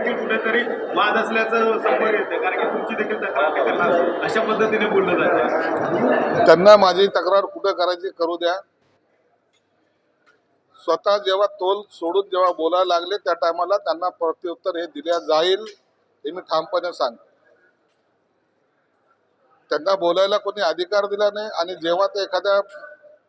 देखील कुठेतरी वाद असल्याचं समोर येतं. कारण की तुमची देखील तक्रार करणार अशा पद्धतीने बोललं जातं. त्यांना माझी तक्रार कुठं करायची करू द्या. स्वतः जेव्हा तोल सोडून जेव्हा बोलायला लागले त्या टायमाला त्यांना प्रत्युत्तर हे दिल्या जाईल हे मी ठामपणे सांगतो. त्यांना बोलायला कोणी अधिकार दिला नाही आणि जेव्हा ते एखाद्या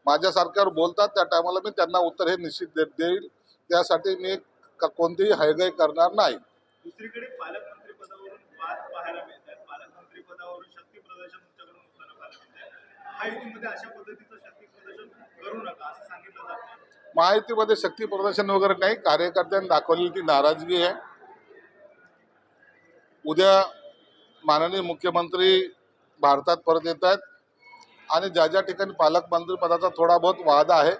माझ्यासारख्यावर बोलतात त्या टायमाला मी त्यांना उत्तर हे निश्चित देईल. त्यासाठी मी कोणतीही हयगय करणार नाही. दुसरीकडे पालकमंत्री पदावरून वाद पाहायला मिळतात. पालकमंत्री पदावरून शक्ती प्रदर्शन तुमच्याकडून होताना पाहायला मिळतात. महायुतीमध्ये अशा पद्धतीचं शक्ती प्रदर्शन करू नका असं सांगितलं जातं. माहितीमध्ये शक्ती प्रदर्शन वगैरे नाही कार्यकर्त्यांनी दाखवलेली ती नाराजगी आहे. उद्या माननीय मुख्यमंत्री भारतात परत येत आहेत. आणि ज्या ज्या ठिकाणी पालकमंत्री पदाचा थोडा बहुत वाद आहे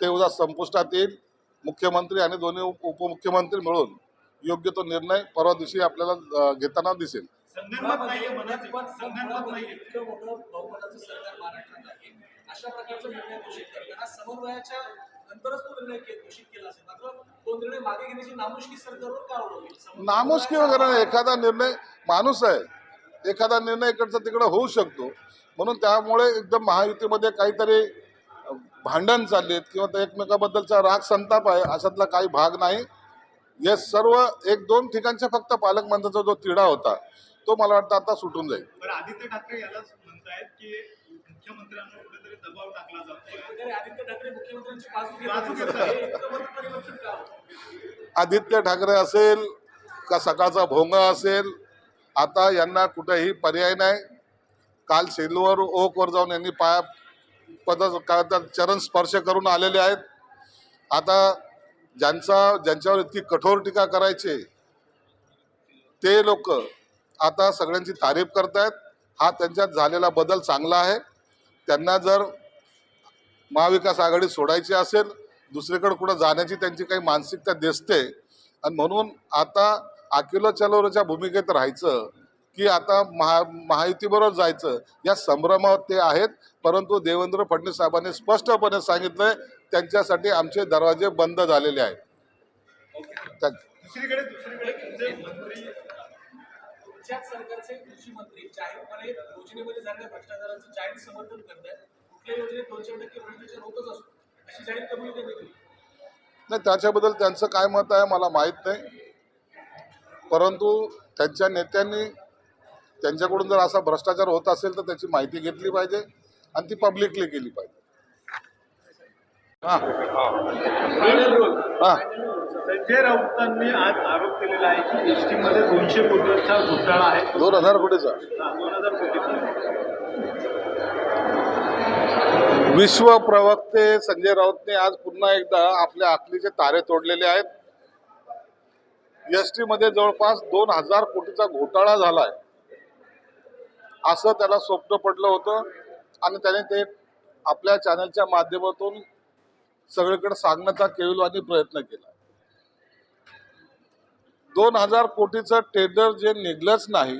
ते उद्या संपुष्टात येईल. मुख्यमंत्री आणि दोन्ही उपमुख्यमंत्री मिळून योग्य तो निर्णय परवा दिवशी आपल्याला घेताना दिसेल. संगनमत नाहीये मनात संगनमत नाहीये. इतकं मोठं बहुमताचं सरकार महाराष्ट्रात आहे अशा प्रकारचा निर्णय घोषित करताना समन्वयाच्या नंतरच तो निर्णय के- घोषित केला असेल. मात्र तो निर्णय मागे घेण्याची नामुष्की सरकारवर का ओढवली? समन्वय- नामुष्की वगैरे नाही. एखादा निर्णय माणूस आहे. एखादा निर्णय इकडचा तिकडं होऊ शकतो. म्हणून त्यामुळे एकदम महायुतीमध्ये काहीतरी भांडण चाललेत किंवा एकमेकाबद्दलचा राग संताप आहे अशातला काही भाग नाही. हे सर्व एक दोन ठिकाणच्या फक्त पालकमंत्र्याचा जो तिढा होता तो मला वाटतं आता सुटून जाईल पण आदित्य ठाकरे यालाच म्हणतायत की मुख्यमंत्र्यांवर कुठेतरी दबाव टाकला जातोय वगैरे आदित्य ठाकरे मुख्यमंत्र्यांची बाजू घेत बाजू आहेत. घेत आहेत. इतकं मत परिवर्तन का होतं? आदित्य ठाकरे असेल का सकाळचा भोंगा असेल आता यांना कुठेही पर्याय नाही काल सेलूवर ओकवर जाऊन यांनी पाया पद चरण स्पर्श करून आलेले आहेत आता ज्यांचा ज्यांच्यावर इतकी कठोर टीका करायचे ते लोक आता सगळ्यांची तारीफ करतायत. हा त्यांच्यात झालेला बदल चांगला आहे. त्यांना जर महाविकास आघाडी सोडायची असेल दुसरीकडे कुठं जाण्याची त्यांची काही मानसिकता दिसते. आणि म्हणून आता अकिलो चलोरच्या भूमिकेत राहायचं की आता महा महायुतीबरोबर जायचं या संभ्रमावर ते आहेत. परंतु देवेंद्र फडणवीस साहेबांनी स्पष्टपणे सांगितलंय त्यांच्यासाठी आमचे दरवाजे बंद झालेले आहेत. त्या- दुसरीकडे दुसरीकडे तुमचे मंत्री तुमच्याच सरकारचे कृषी मंत्री जाहीरपणे योजनेमध्ये झालेल्या भ्रष्टाचाराचं जाहीर समर्थन करतायत कुठल्या योजनेत दोनशे टक्के भ्रष्टाचार होतच असतो. अशी जाहीर कबुली त्यांनी दिली नाही त्याच्याबद्दल त्यांचं काय मत आहे मला माहीत नाही. परंतु त्यांच्या नेत्यांनी त्यांच्याकडून जर असा भ्रष्टाचार होत असेल तर त्याची माहिती घेतली पाहिजे आणि ती पब्लिकली केली पाहिजे. संजय राऊतांनी आज आरोप केलेला आहे की मध्ये दोनशे कोटीचा घोटाळा आहे. दोन हजार कोटीचा. दोन हजार कोटी विश्व प्रवक्ते संजय राऊतने आज पुन्हा एकदा आपल्या आखलीचे तारे तोडलेले आहेत. एस टी मध्ये जवळपास दोन हजार कोटीचा घोटाळा झालाय. असं त्याला स्वप्न पडलं होतं. आणि त्याने ते आपल्या चॅनलच्या माध्यमातून सगळीकडे सांगण्याचा केविलवानी प्रयत्न केला. दोन हजार कोटीचं टेंडर जे निघलंच नाही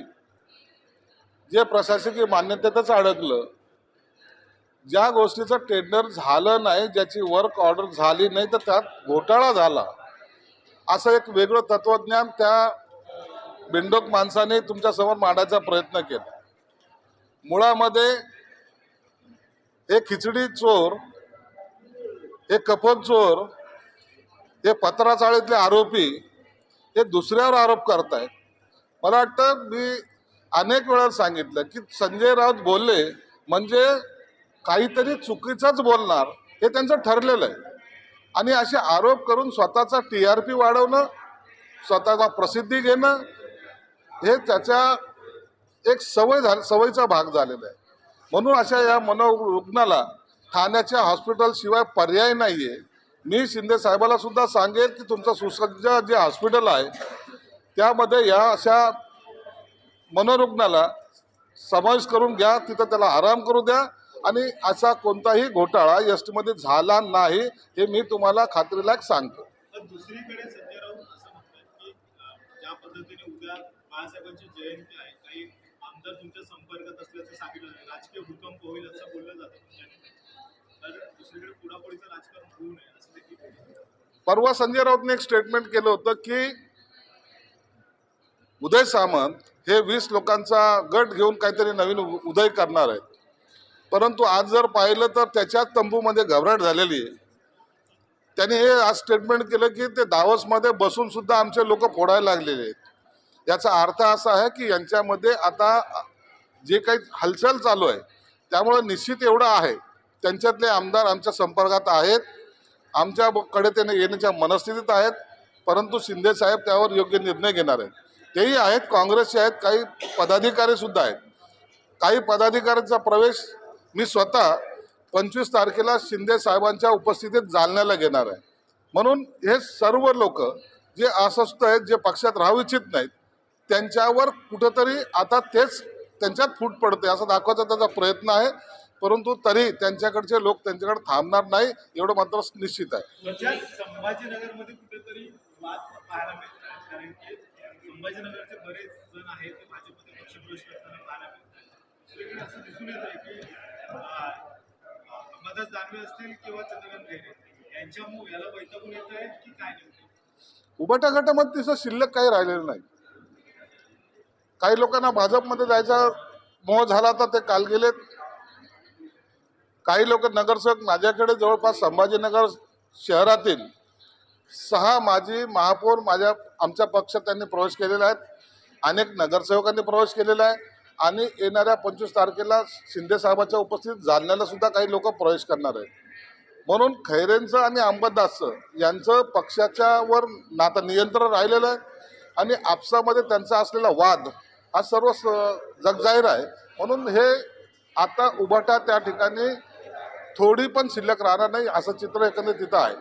जे प्रशासकीय मान्यतेतच अडकलं ज्या गोष्टीचं टेंडर झालं नाही ज्याची वर्क ऑर्डर झाली नाही तर त्यात घोटाळा झाला. असं एक वेगळं तत्वज्ञान त्या बिंडोक माणसाने तुमच्यासमोर मांडायचा प्रयत्न केला. मुळामध्ये हे खिचडी चोर हे कपन चोर हे पत्राचाळीतले आरोपी हे दुसऱ्यावर आरोप करतायत. मला वाटतं मी अनेक वेळा सांगितलं की संजय राऊत बोलले म्हणजे काहीतरी चुकीचंच बोलणार हे त्यांचं ठरलेलं आहे. आणि असे आरोप करून स्वतःचा टी आर पी वाढवणं स्वतःचा प्रसिद्धी घेणं हे त्याच्या एक सवय झाल सवयीचा भाग झालेला आहे. म्हणून अशा या मनोरुग्णाला ठाण्याच्या हॉस्पिटलशिवाय पर्याय नाही आहे मी शिंदे साहेबाला सुद्धा सांगेन की तुमचं सुसज्ज जे हॉस्पिटल आहे त्यामध्ये या अशा मनोरुग्णाला समावेश करून घ्या तिथं त्याला आराम करू द्या आणि असा कोणताही घोटाळा एस टीमध्ये झाला नाही हे मी तुम्हाला खात्रीलायक सांगतो. दुसरीकडे संजय राऊत असं म्हणतात की ज्या पद्धतीने उद्या बाळासाहेबांची जयंती आहे काही आमदार तुमच्या संपर्कात असल्याचं सांगितलं राजकीय भूकंप होईल असं बोललं जातं. परवा संजय राऊतने एक स्टेटमेंट केलं होतं की उदय सामंत हे वीस लोकांचा गट घेऊन काहीतरी नवीन उ- उदय करणार आहेत. परंतु आज जर पाहिलं तर त्याच्याच तंबूमध्ये घबराट झालेली आहे. त्यांनी हे आज स्टेटमेंट केलं की ते दावसमध्ये बसून सुद्धा आमचे लोक फोडायला लागलेले आहेत. याचा अर्थ असा आहे की यांच्यामध्ये आता जे काही हालचाल चालू आहे त्यामुळं निश्चित एवढं आहे. त्यांच्यातले आमदार आमच्या संपर्कात आहेत. आमच्याकडे ते येण्याच्या मनस्थितीत आहेत. परंतु शिंदे साहेब त्यावर योग्य निर्णय घेणार आहेत. तेही आहेत काँग्रेसचे आहेत काही पदाधिकारीसुद्धा आहेत. काही पदाधिकाऱ्यांचा प्रवेश मी स्वतः पंचवीस तारखेला शिंदे साहेबांच्या उपस्थितीत जालन्याला घेणार आहे. म्हणून हे सर्व लोक जे अस्वस्थ आहेत जे पक्षात राहू इच्छित नाहीत त्यांच्यावर कुठंतरी आता तेच त्यांच्यात फूट पडते असं दाखवायचा त्याचा प्रयत्न आहे. परंतु तरी त्यांच्याकडचे लोक त्यांच्याकडे थांबणार नाही एवढं मात्र निश्चित आहे. सध्या संभाजीनगरमध्ये कुठेतरी वाद पाहायला मिळतात कारण की संभाजीनगरचे बरेच जण आहेत ते भाजपमध्ये पक्षप्रवेश करताना पाहायला मिळतात. दुसरीकडे असं दिसून येत आहे की अं, अंबादास दानवे असतील किंवा चंद्रकांत खैरे. यांच्यामुळे याला वैतागून येत आहे की काय नेमकं? उभट्या गटामध्ये तिथं शिल्लक काही राहिलेलं नाही. काही लोकांना भाजपमध्ये जायचा मोह झाला तर ते काल गेलेत. काही लोक नगरसेवक माझ्याकडे जवळपास संभाजीनगर शहरातील सहा माजी महापौर माझ्या आमच्या पक्षात त्यांनी प्रवेश केलेला आहे अनेक नगरसेवकांनी प्रवेश केलेला आहे. आणि येणाऱ्या पंचवीस तारखेला शिंदे साहेबांच्या उपस्थितीत जालन्याला सुद्धा काही लोक प्रवेश करणार आहेत. म्हणून खैरेंचं आणि अंबदासचं यांचं पक्षाच्यावर नाता नियंत्रण राहिलेलं आहे. आणि आपसामध्ये त्यांचा असलेला वाद हा सर्व स- जगजाहीर आहे. म्हणून हे आता उभाटा त्या ठिकाणी थोडी पण शिल्लक राहणार नाही असं चित्र एकंदरीत तिथं आहे.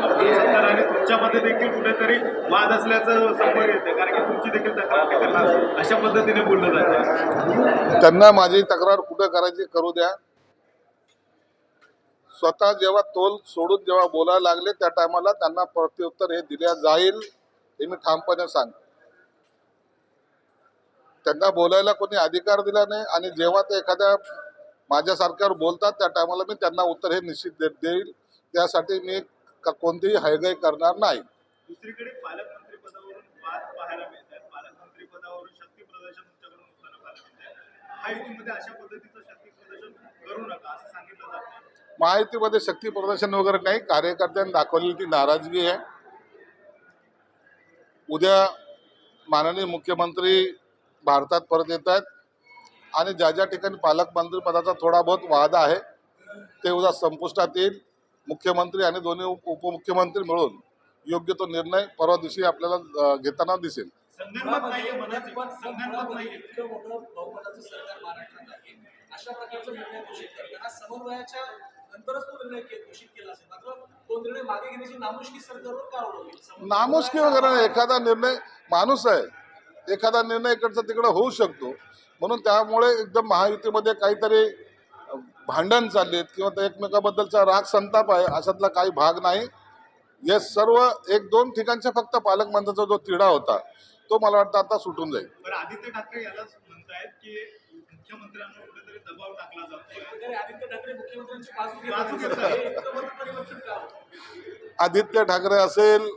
आपली सरकार आणि तुमच्यामध्ये देखील कुठेतरी वाद असल्याचं समोर येतं कारण की तुमची देखील तक्रार ते करणार अशा पद्धतीने बोललं जातं त्यांना माझी तक्रार कुठं करायची करू द्या. स्वतः जेव्हा तोल सोडून जेव्हा बोलायला लागले त्या टायमाला त्यांना प्रत्युत्तर हे दिल्या जाईल हे मी ठामपणे सांगतो त्यांना बोलायला कोणी अधिकार दिला नाही आणि जेव्हा ते एखाद्या माझ्यासारख्यावर बोलतात त्या टायमाला मी त्यांना उत्तर हे निश्चित दे देईल. त्यासाठी मी कोणतीही हयगय करणार नाही. दुसरीकडे पालकमंत्री पदावरून वाद पाहायला मिळतात. पालकमंत्री पदावरून शक्ती प्रदर्शन तुमच्याकडून होताना पाहायला मिळतंय. महायुतीमध्ये अशा पद्धतीचं शक्ती प्रदर्शन करू नका असं सांगितलं जातं माहितीमध्ये शक्ती प्रदर्शन वगैरे नाही कार्यकर्त्यांनी दाखवलेली ती नाराजगी आहे. उद्या माननीय मुख्यमंत्री भारतात परत येत आहेत. आणि ज्या ज्या ठिकाणी पालकमंत्री पदाचा थोडा बहुत वाद आहे ते उद्या संपुष्टात येईल. मुख्यमंत्री आणि दोन्ही उप- उपमुख्यमंत्री मिळून योग्य तो निर्णय परवा दिवशी आपल्याला घेताना दिसेल. नामुष्की वगैरे एखादा निर्णय माणूस आहे. एखादा निर्णय इकडचा तिकडं होऊ शकतो. म्हणून त्यामुळे एकदम महायुतीमध्ये काहीतरी भांडण चाललेत किंवा त्या एकमेकाबद्दलचा राग संताप आहे अशातला काही भाग नाही. हे सर्व एक दोन ठिकाणच्या फक्त पालकमंत्र्याचा जो तिढा होता तो मला वाटतं आता सुटून जाईल. आदित्य ठाकरे यालाच म्हणतायत की मुख्यमंत्र्यांवर कुठेतरी दबाव टाकला ठाकरे मुख्यमंत्र्यांची? आदित्य ठाकरे असेल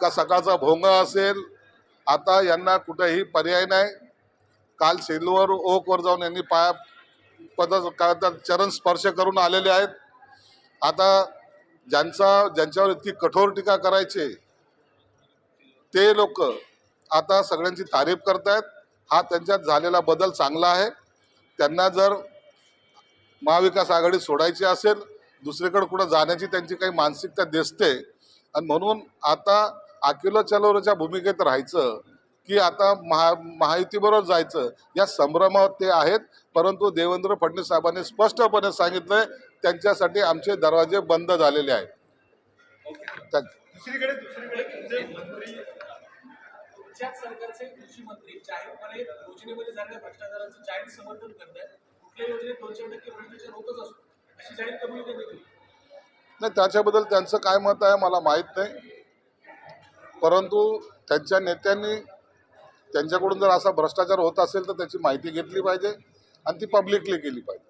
का सकाळचा भोंगा असेल आता यांना कुठेही पर्याय नाही. काल सिल्वर ओकवर जाऊन यांनी पाया पद काय चरण स्पर्श करून आलेले आहेत. आता ज्यांचा ज्यांच्यावर इतकी कठोर टीका करायचे ते लोक आता सगळ्यांची तारीफ करतायत. हा त्यांच्यात झालेला बदल चांगला आहे. त्यांना जर महाविकास आघाडी सोडायची असेल दुसरीकडे कुठं जाण्याची त्यांची काही मानसिकता दिसते. आणि म्हणून आता अकिलो चलोरच्या भूमिकेत राहायचं की आता महा महायुतीबरोबर जायचं. या संभ्रमावर ते आहेत. परंतु देवेंद्र फडणवीस साहेबांनी स्पष्टपणे सांगितलंय त्यांच्यासाठी आमचे दरवाजे बंद झालेले आहेत. त्या- दुसरीकडे दुसरीकडे तुमचे मंत्री तुमच्याच सरकारचे कृषी मंत्री जाहीरपणे योजनेमध्ये झालेल्या भ्रष्टाचाराचं जाहीर समर्थन करतायत. कुठल्या योजनेत दोनशे टक्के भ्रष्टाचार होतच असतो? अशी जाहीर कबुली त्यांनी दिली नाही त्याच्याबद्दल त्यांचं काय मत आहे मला माहीत नाही. परंतु त्यांच्या नेत्यांनी त्यांच्याकडून जर असा भ्रष्टाचार होत असेल तर त्याची माहिती घेतली पाहिजे आणि ती पब्लिकली केली पाहिजे.